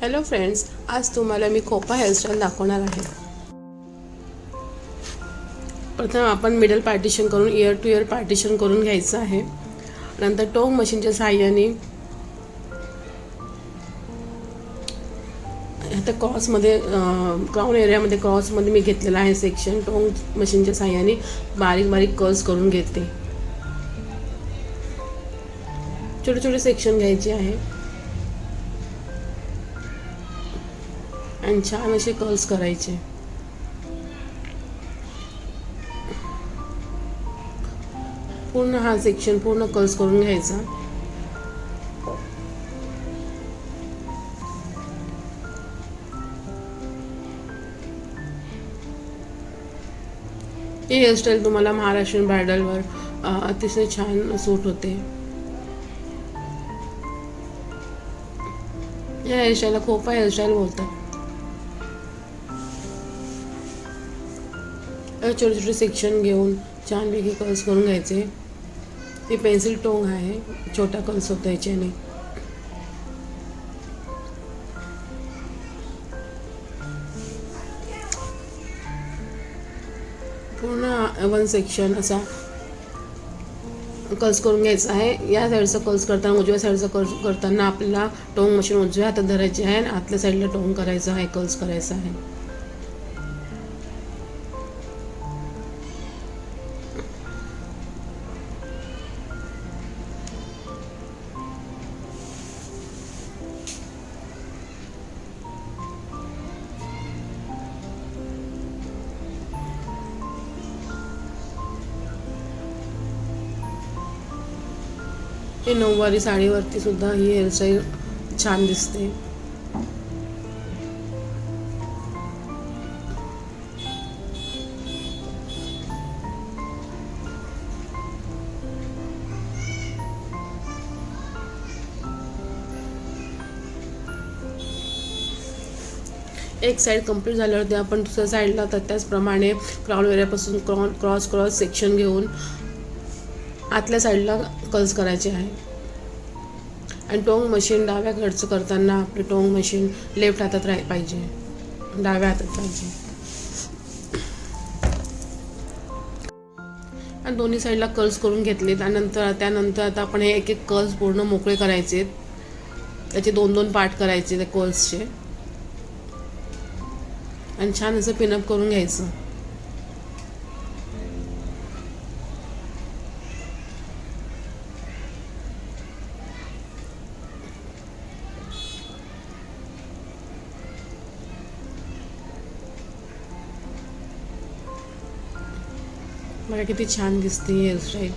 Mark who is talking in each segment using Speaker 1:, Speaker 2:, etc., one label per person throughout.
Speaker 1: Hello friends आज तुम्हाला मी खोपा हेअरस्टाईल दाखवणार आहे. प्रथम आपण मिडल पार्टिशन करून इयर टू इयर पार्टिशन करून घ्यायचं आहे. नंतर टोंग मशीनच्या सहाय्याने आता क्रॉसमध्ये क्राऊन एरियामध्ये क्रॉसमध्ये मी घेतलेला आहे सेक्शन टोंग मशीनच्या सहाय्याने बारीक बारीक कर्स करून घेते. छोटे छोटे सेक्शन घ्यायचे आहे. आणि छान असे कर्ल्स करायचे. पूर्ण हा सेक्शन पूर्ण कर्ल्स करून घ्यायचा. ही हेअरस्टाईल तुम्हाला महाराष्ट्रीयन ब्रायडलवर अतिशय छान सूट होते. या हेअरस्टाईलला खोपा हेअरस्टाईल बोलतात. छोटे छोटे सेक्शन घेऊन छानपैकी कल्स करून घ्यायचे. हे पेन्सिल टोंग आहे. छोटा कल्स होता याच्याने. पूर्ण वन सेक्शन असा कल्स करून घ्यायचा आहे. या साईडचा कल्स करताना उजव्या साईडचा कल्स करताना आपल्याला टोंग मशीन उजव्या हातात धरायची आहे आणि आतल्या साईडला टोंग करायचं आहे कल्स करायचं आहे. हे नऊवारी साडीवरती सुद्धा ही हेअरस्टाईल छान दिसते. एक साईड कंप्लीट झाल्यावरती आपण दुसऱ्या साईडला तर त्याचप्रमाणे क्राऊन एरियापासून क्रॉ क्रॉस क्रॉस सेक्शन घेऊन आतल्या साईडला कर्ल्स करायचे आहे. आणि टोंग मशीन डाव्या खर्च करताना आपले टोंग मशीन लेफ्ट हातात राह पाहिजे. डाव्या हातात पाहिजे. आणि दोन्ही साईडला कर्ल्स करून घेतले त्यानंतर त्यानंतर आता आपण हे एक एक कर्ल्स पूर्ण मोकळे करायचे त्याचे दोन दोन पार्ट करायचे त्या कर्ल्सचे आणि छान असं पिनअप करून घ्यायचं. मला किती छान दिसते हेअरस्टाईल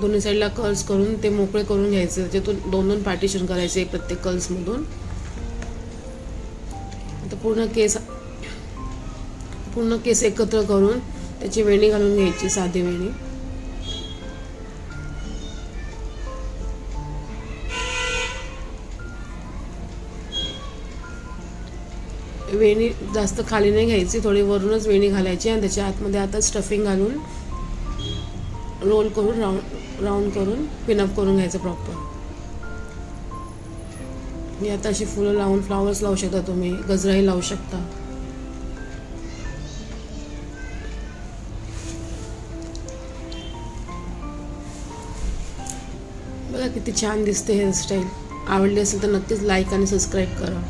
Speaker 1: दोन्ही साईडला कर्ल्स करून ते मोकळे करून घ्यायचे. त्याच्यातून दोन दोन पार्टिशन करायचे प्रत्येक कर्ल्समधून आता पूर्ण केस पूर्ण केस एकत्र करून त्याची वेणी घालून घ्यायची साधी वेणी. वेणी जास्त खाली नाही घ्यायची थोडी वरूनच वेणी घालायची आणि त्याच्या आतमध्ये आता स्टफिंग घालून रोल करून राऊंड राऊंड करून पिनअप करून घ्यायचं प्रॉपर मी आता अशी फुलं लावून फ्लावर्स लावू शकता तुम्ही गजराही लावू शकता. बघा किती छान दिसते हेअरस्टाईल आवडली असेल तर नक्कीच लाईक आणि सबस्क्राईब करा.